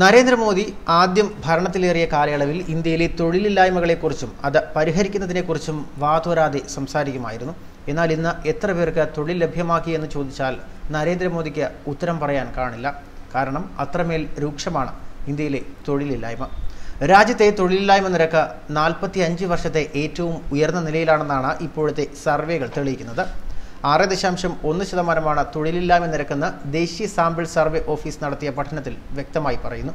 നരേന്ദ്രമോദി ആദ്യം ഭരണത്തിലേറിയ കാലയളവിൽ ഇന്ത്യയിലെ തൊഴിലില്ലായ്മകളെക്കുറിച്ചും അത് പരിഹരിക്കുന്നതിനെക്കുറിച്ചും വാതോരാതെ സംസാരിക്കുമായിരുന്നു. എന്നാൽ ഇന്ന് എത്ര പേർക്ക് തൊഴിൽ ലഭ്യമാക്കി എന്ന് ചോദിച്ചാൽ നരേന്ദ്രമോദിക്ക് ഉത്തരം പറയാൻ കാണില്ല. കാരണം അത്രമേൽ രൂക്ഷമാണ് ഇന്ത്യയിലെ തൊഴിലില്ലായ്മ. രാജ്യത്തെ തൊഴിലില്ലായ്മ നിരക്ക് നാൽപ്പത്തി അഞ്ച് വർഷത്തെ ഏറ്റവും ഉയർന്ന നിലയിലാണെന്നാണ് ഇപ്പോഴത്തെ സർവേകൾ തെളിയിക്കുന്നത്. ആറ് ദശാംശം ഒന്ന് ശതമാനമാണ് തൊഴിലില്ലായ്മ നിരക്കെന്ന് ദേശീയ സാമ്പിൾ സർവേ ഓഫീസ് നടത്തിയ പഠനത്തിൽ വ്യക്തമായി പറയുന്നു.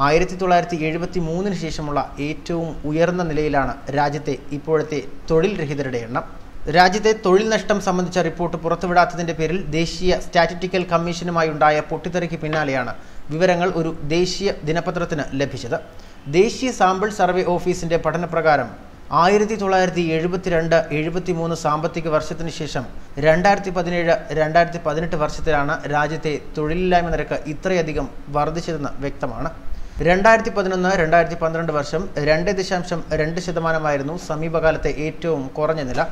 ആയിരത്തി തൊള്ളായിരത്തി എഴുപത്തി മൂന്നിന് ശേഷമുള്ള ഏറ്റവും ഉയർന്ന നിലയിലാണ് രാജ്യത്തെ ഇപ്പോഴത്തെ തൊഴിൽ രഹിതരുടെ എണ്ണം. രാജ്യത്തെ തൊഴിൽ നഷ്ടം സംബന്ധിച്ച റിപ്പോർട്ട് പുറത്തുവിടാത്തതിന്റെ പേരിൽ ദേശീയ സ്റ്റാറ്റിറ്റിക്കൽ കമ്മീഷനുമായി ഉണ്ടായ പൊട്ടിത്തെറിക്ക് പിന്നാലെയാണ് വിവരങ്ങൾ ഒരു ദേശീയ ദിനപത്രത്തിന് ലഭിച്ചത്. ദേശീയ സാമ്പിൾ സർവേ ഓഫീസിന്റെ പഠനപ്രകാരം ആയിരത്തി തൊള്ളായിരത്തി എഴുപത്തിരണ്ട് എഴുപത്തി മൂന്ന് സാമ്പത്തിക വർഷത്തിന് ശേഷം രണ്ടായിരത്തി പതിനേഴ് രണ്ടായിരത്തി പതിനെട്ട് വർഷത്തിലാണ് രാജ്യത്തെ തൊഴിലില്ലായ്മ നിരക്ക് ഇത്രയധികം വർദ്ധിച്ചതെന്ന് വ്യക്തമാണ്. രണ്ടായിരത്തി പതിനൊന്ന് രണ്ടായിരത്തി പന്ത്രണ്ട് വർഷം രണ്ട് ദശാംശം രണ്ട് ശതമാനമായിരുന്നു സമീപകാലത്തെ ഏറ്റവും കുറഞ്ഞ നില.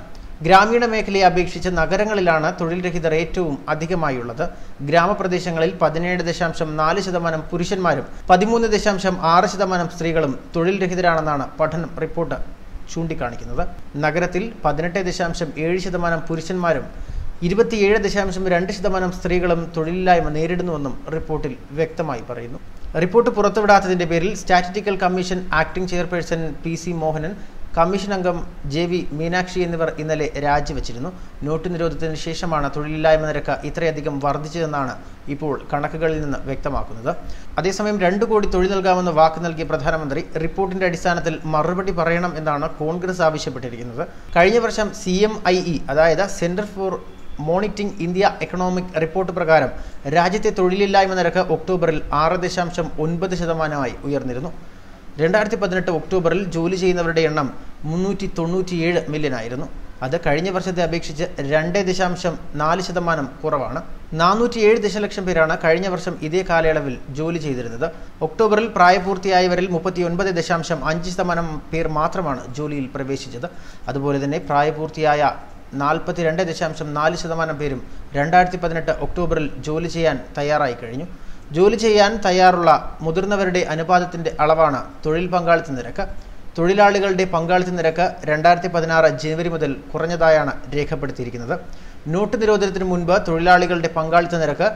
ഗ്രാമീണ മേഖലയെ അപേക്ഷിച്ച് നഗരങ്ങളിലാണ് തൊഴിൽ രഹിതർ ഏറ്റവും അധികമായുള്ളത്. ഗ്രാമപ്രദേശങ്ങളിൽ പതിനേഴ് ദശാംശം നാല് ശതമാനം പുരുഷന്മാരും പതിമൂന്ന് ദശാംശം ആറ് ശതമാനം സ്ത്രീകളും തൊഴിൽരഹിതരാണെന്നാണ് പഠനം റിപ്പോർട്ട്. ചൂണ്ടിക്കാണിക്കുന്നത്. നഗരത്തിൽ പതിനെട്ട് ദശാംശം ഏഴ് ശതമാനം പുരുഷന്മാരും ഇരുപത്തിയേഴ് ദശാംശം രണ്ട് ശതമാനം സ്ത്രീകളും തൊഴിലില്ലായ്മ നേരിടുന്നുവെന്നും റിപ്പോർട്ടിൽ വ്യക്തമായി പറയുന്നു. റിപ്പോർട്ട് പുറത്തുവിടാത്തതിന്റെ പേരിൽ statistical commission acting chairperson P C Mohanan commission അംഗം ജെ വി മീനാക്ഷി എന്നിവർ ഇന്നലെ രാജിവെച്ചിരുന്നു. നോട്ട് നിരോധനത്തിന് ശേഷമാണ് തൊഴിലില്ലായ്മ നിരക്ക് ഇത്രയധികം വർദ്ധിച്ചതെന്നാണ് ഇപ്പോൾ കണക്കുകളിൽ നിന്ന് വ്യക്തമാക്കുന്നത്. അതേസമയം രണ്ടു കോടി തൊഴിൽ നൽകാമെന്ന് വാക്ക് നൽകിയ പ്രധാനമന്ത്രി റിപ്പോർട്ടിന്റെ അടിസ്ഥാനത്തിൽ മറുപടി പറയണം എന്നാണ് കോൺഗ്രസ് ആവശ്യപ്പെട്ടിരിക്കുന്നത്. കഴിഞ്ഞ വർഷം സി അതായത് centre for monitoring India economic report പ്രകാരം രാജ്യത്തെ തൊഴിലില്ലായ്മ നിരക്ക് ഒക്ടോബറിൽ ആറ് ദശാംശം ഒൻപത് ശതമാനമായി ഉയർന്നിരുന്നു. രണ്ടായിരത്തി പതിനെട്ട് ഒക്ടോബറിൽ ജോലി ചെയ്യുന്നവരുടെ എണ്ണം മുന്നൂറ്റി തൊണ്ണൂറ്റിയേഴ് മില്യൺ ആയിരുന്നു. അത് കഴിഞ്ഞ വർഷത്തെ അപേക്ഷിച്ച് രണ്ട് ദശാംശം നാല് ശതമാനം കുറവാണ്. നാനൂറ്റിയേഴ് ദശലക്ഷം പേരാണ് കഴിഞ്ഞ വർഷം ഇതേ കാലയളവിൽ ജോലി ചെയ്തിരുന്നത്. ഒക്ടോബറിൽ പ്രായപൂർത്തിയായവരിൽ മുപ്പത്തിയൊൻപത് ദശാംശം അഞ്ച് ശതമാനം പേർ മാത്രമാണ് ജോലിയിൽ പ്രവേശിച്ചത്. അതുപോലെ തന്നെ പ്രായപൂർത്തിയായ നാൽപ്പത്തിരണ്ട് ദശാംശം നാല് ശതമാനം പേരും രണ്ടായിരത്തി പതിനെട്ട് ഒക്ടോബറിൽ ജോലി ചെയ്യാൻ തയ്യാറായി കഴിഞ്ഞു. ജോലി ചെയ്യാൻ തയ്യാറുള്ള മുതിർന്നവരുടെ അനുപാതത്തിന്റെ അളവാണ് തൊഴിൽ പങ്കാളിത്ത നിരക്ക്. തൊഴിലാളികളുടെ പങ്കാളിത്ത നിരക്ക് രണ്ടായിരത്തി പതിനാറ് ജനുവരി മുതൽ കുറഞ്ഞതായാണ് രേഖപ്പെടുത്തിയിരിക്കുന്നത്. നോട്ട് നിരോധനത്തിന് മുൻപ് തൊഴിലാളികളുടെ പങ്കാളിത്ത നിരക്ക്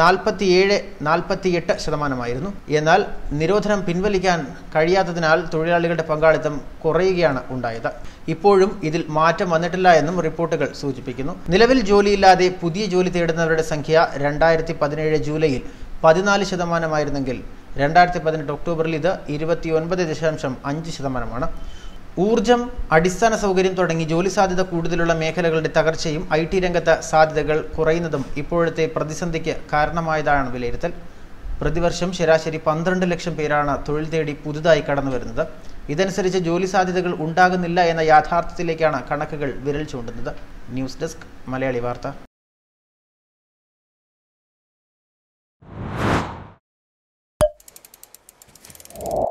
നാൽപ്പത്തിയേഴ് നാൽപ്പത്തിയെട്ട് ശതമാനമായിരുന്നു. എന്നാൽ നിരോധനം പിൻവലിക്കാൻ കഴിയാത്തതിനാൽ തൊഴിലാളികളുടെ പങ്കാളിത്തം കുറയുകയാണ് ഉണ്ടായത്. ഇപ്പോഴും ഇതിൽ മാറ്റം വന്നിട്ടില്ല എന്നും റിപ്പോർട്ടുകൾ സൂചിപ്പിക്കുന്നു. നിലവിൽ ജോലിയില്ലാതെ പുതിയ ജോലി തേടുന്നവരുടെ സംഖ്യ രണ്ടായിരത്തി പതിനേഴ് ജൂലൈയിൽ പതിനാല് ശതമാനമായിരുന്നെങ്കിൽ രണ്ടായിരത്തി പതിനെട്ട് ഒക്ടോബറിൽ ഇത് ഇരുപത്തി ഒൻപത് ദശാംശം അഞ്ച് ശതമാനമാണ്. ഊർജം അടിസ്ഥാന സൗകര്യം തുടങ്ങി ജോലി സാധ്യത കൂടുതലുള്ള മേഖലകളുടെ തകർച്ചയും ഐ ടി രംഗത്ത് സാധ്യതകൾ കുറയുന്നതും ഇപ്പോഴത്തെ പ്രതിസന്ധിക്ക് കാരണമായതാണ് വിലയിരുത്തൽ. പ്രതിവർഷം ശരാശരി പന്ത്രണ്ട് ലക്ഷം പേരാണ് തൊഴിൽ തേടി പുതുതായി കടന്നു വരുന്നത് ഇതനുസരിച്ച് ജോലി സാധ്യതകൾ ഉണ്ടാകുന്നില്ല എന്ന യാഥാർത്ഥ്യത്തിലേക്കാണ് കണക്കുകൾ വിരൽ ചൂണ്ടുന്നത്. ന്യൂസ് ഡെസ്ക് മലയാളി വാർത്ത. Oh.